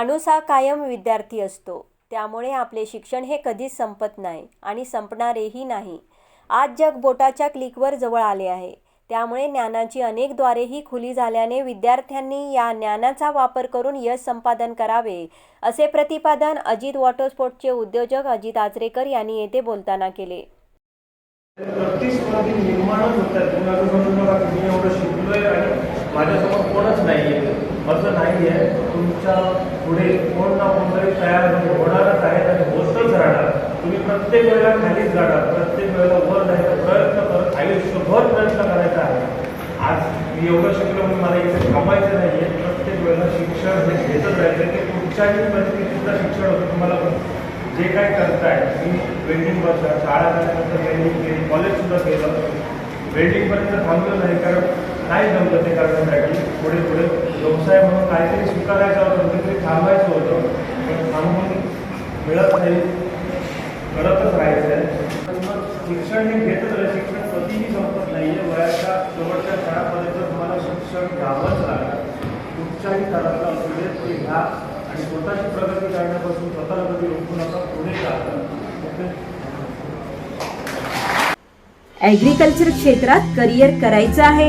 माणूस हा कायम विद्यार्थी असतो. त्यामुळे आपले शिक्षण हे कधीच संपत नाही आणि संपणारेही नाही. आज जग बोटाच्या क्लिकवर जवळ आले आहे. त्यामुळे ज्ञानाची अनेक द्वारेही खुली झाल्याने विद्यार्थ्यांनी या ज्ञानाचा वापर करून यश संपादन करावे असे प्रतिपादन अजित वॉटरस्पोर्टचे उद्योजक अजित आचरेकर यांनी येथे बोलताना केले. प्रतिस्पर्धी निर्माणच होत आहेत माझ्यासमोर कोणच नाही आहे असं नाही आहे तुमच्यापुढे कोण ना कोणतरी तयार म्हणजे होणारच आहे. आणि होतच राहणार. तुम्ही प्रत्येक वेळेला खालीच जाणार. प्रत्येक वेळेला वर जायचा प्रयत्न करत आयुष्यभर प्रयत्न करायचा आहे. आज मी एवढं शिकलो म्हणून मला इथे थांबायचं नाही आहे प्रत्येक वेळेला शिक्षण हे घेतच राहायचं. की कुठच्याही परिस्थितीचं शिक्षण होतं. तुम्हाला जे काय करताय मी वेल्डिंग बसला शाळा झाल्यानंतर वेल्डिंग केली. कॉलेजसुद्धा केलं. वेल्डिंगपर्यंत थांबलं नाही. कारण नाही जमलं ते करण्यासाठी. पुढे पुढे व्यवसाय म्हणून काहीतरी स्वीकारायचं होतं कुठेतरी थांबायचं होतं पण थांबून मिळत नाही करतच राहायचं आहे. पण मग शिक्षण हे घेतच राहायचं शिक्षण कधीही संपत नाही आहे वयाच्या शेवटच्या काळापर्यंत तुम्हाला शिक्षण घ्यावंच लागणार कुठच्याही स्तरातलं असू दे ते घ्या. आणि स्वतःची प्रगती करण्यापासून स्वतःला कधी रोखू नका पुढे जाता ओके? ॲग्रिकल्चर क्षेत्रात करिअर करायचं आहे.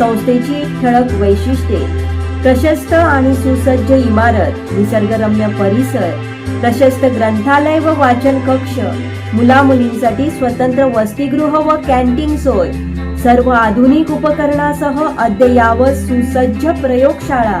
संस्थेची ठळक वैशिष्ट्ये प्रशस्त आणि सुसज्ज इमारत निसर्गरम्य परिसर प्रशस्त ग्रंथालय व वाचन कक्ष मुला मुलींसाठी स्वतंत्र वसतिगृह व कॅन्टीन सोय सर्व आधुनिक उपकरणासह अद्ययावत सुसज्ज प्रयोगशाळा.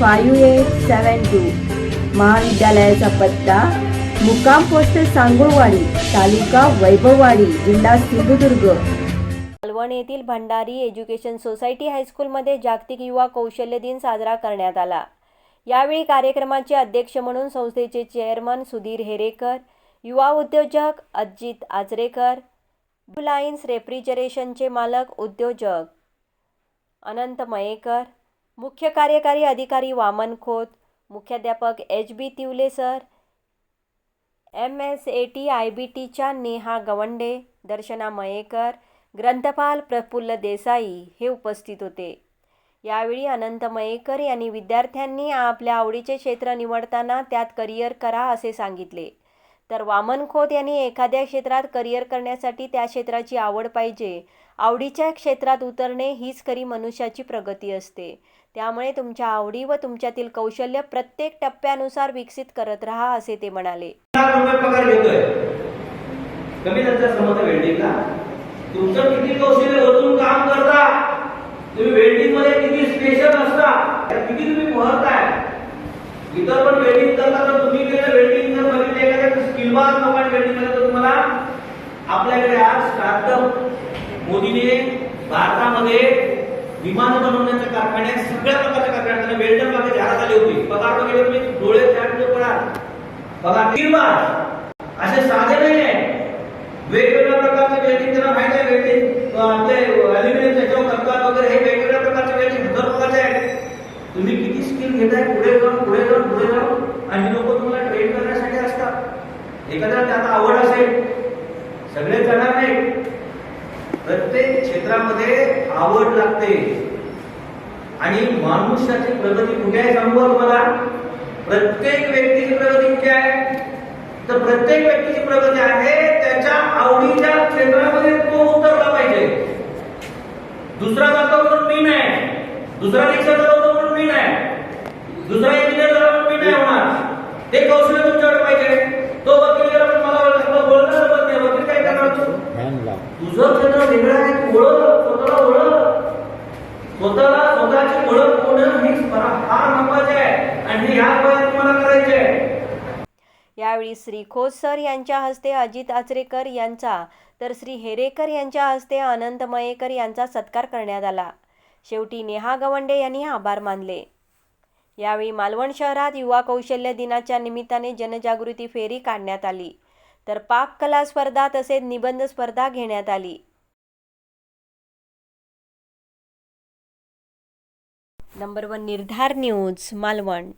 five eight seven two महाविद्यालयाचा पत्ता मुक्काम पोस्ट सांगोळवाडी तालुका वैभववाडी जिल्हा सिंधुदुर्ग. मालवण येथील भंडारी एज्युकेशन सोसायटी हायस्कूलमध्ये जागतिक युवा कौशल्य दिन साजरा करण्यात आला. यावेळी कार्यक्रमाचे अध्यक्ष म्हणून संस्थेचे चेअरमन सुधीर हेरेकर युवा उद्योजक अजित आचरेकर लाईन्स रेफ्रिजरेशनचे मालक उद्योजक अनंत मयेकर मुख्य कार्यकारी अधिकारी वामन खोत मुख्याध्यापक H B Tivle sir M S A T I B टीच्या नेहा गवंडे दर्शना मयेकर ग्रंथपाल प्रफुल्ल देसाई हे उपस्थित होते. यावेळी अनंत मयेकर यांनी विद्यार्थ्यांनी आपल्या आवडीचे क्षेत्र निवडताना त्यात करिअर करा असे सांगितले. तर वामन खोत यांनी एखाद्या क्षेत्रात करिअर करण्यासाठी त्या क्षेत्राची आवड पाहिजे. आवडीच्या क्षेत्रात उतरणे हीच खरी मनुष्याची प्रगती असते. त्यामुळे तुमच्या आवडी व तुमच्यातील कौशल्य प्रत्येक टप्प्यानुसार विकसित करत राहा असे ते म्हणाले. तुमचं किती कौशल्य ओतून काम करता? तुम्ही वेल्डिंगमध्ये किती स्पेशल असता? किती तुम्ही पोहताय इतर पण वेल्डिंग करता तर तुम्ही केलं वेल्डिंग जर बघितलं एखाद्या स्किलबाज लोकांनी वेल्डिंग केलं तर तुम्हाला आपल्याकडे आज स्टार्टअप मोदीने भारतामध्ये विमान बनवण्याच्या कारखान्यात सगळ्या प्रकारच्या कारखान्यात वेल्डर मागे जाहिरात आली होती. पगार वगैरे तुम्ही म्हणजे डोळे चाट पडाल बघा किरबाज असे साधे नाही आहे. वेगवेगळ्या प्रकारचे वेल्डिंग त्यांना माहिती आहे वेल्डिंग आपले अल्युमिनियम त्याच्यावर करतात वगैरे हे वेगवेगळ्या प्रकारचे वेल्डिंग हजार प्रकारचे आहेत. तुम्ही किती स्किल घेताय? पुढे जाऊन पुढे जाऊन पुढे जाऊन. आणि लोक तुम्हाला ट्रेन करण्यासाठी असतात. एखाद्याला त्यात आवड असेल सगळे जाणार नाही प्रत्येक क्षेत्रामध्ये आवड लागते. आणि माणुष्याची प्रगती कुठे आहे सांगू तुम्हाला? प्रत्येक व्यक्तीची प्रगती कुठे आहे? तर प्रत्येक व्यक्तीची प्रगती आहे त्याच्या आवडीच्या क्षेत्रामध्ये तो उतरला पाहिजे. दुसरा जातो म्हणून मी नाही. दुसरा रिक्षा चालवतो म्हणून मी नाही. दुसरा इंजिनियर झाला म्हणून मी नाही होणार. ते कौशल्य तुमच्याकडे पाहिजे. तो वकील गेला मला ओळख- बोलणं जमत नाही वकील काय करणार तू? तुझं क्षेत्र वेगळं आहे तू ओळख स्वतःला ओळख स्वतःला स्वतःची ओळख होणं हे फार महत्त्वाचे आहे आणि ह्या वयात तुम्हाला करायचे आहे यावेळी श्री खोत सर यांच्या हस्ते अजित आचरेकर यांचा तर श्री हेरेकर यांच्या हस्ते अनंत मयेकर यांचा सत्कार करण्यात आला. शेवटी नेहा गवंडे यांनी आभार मानले. यावेळी मालवण शहरात युवा कौशल्य दिनाच्या निमित्ताने जनजागृती फेरी काढण्यात आली. तर पाक कला स्पर्धा तसेच निबंध स्पर्धा घेण्यात आली. Number one Nirdhar news Malvan.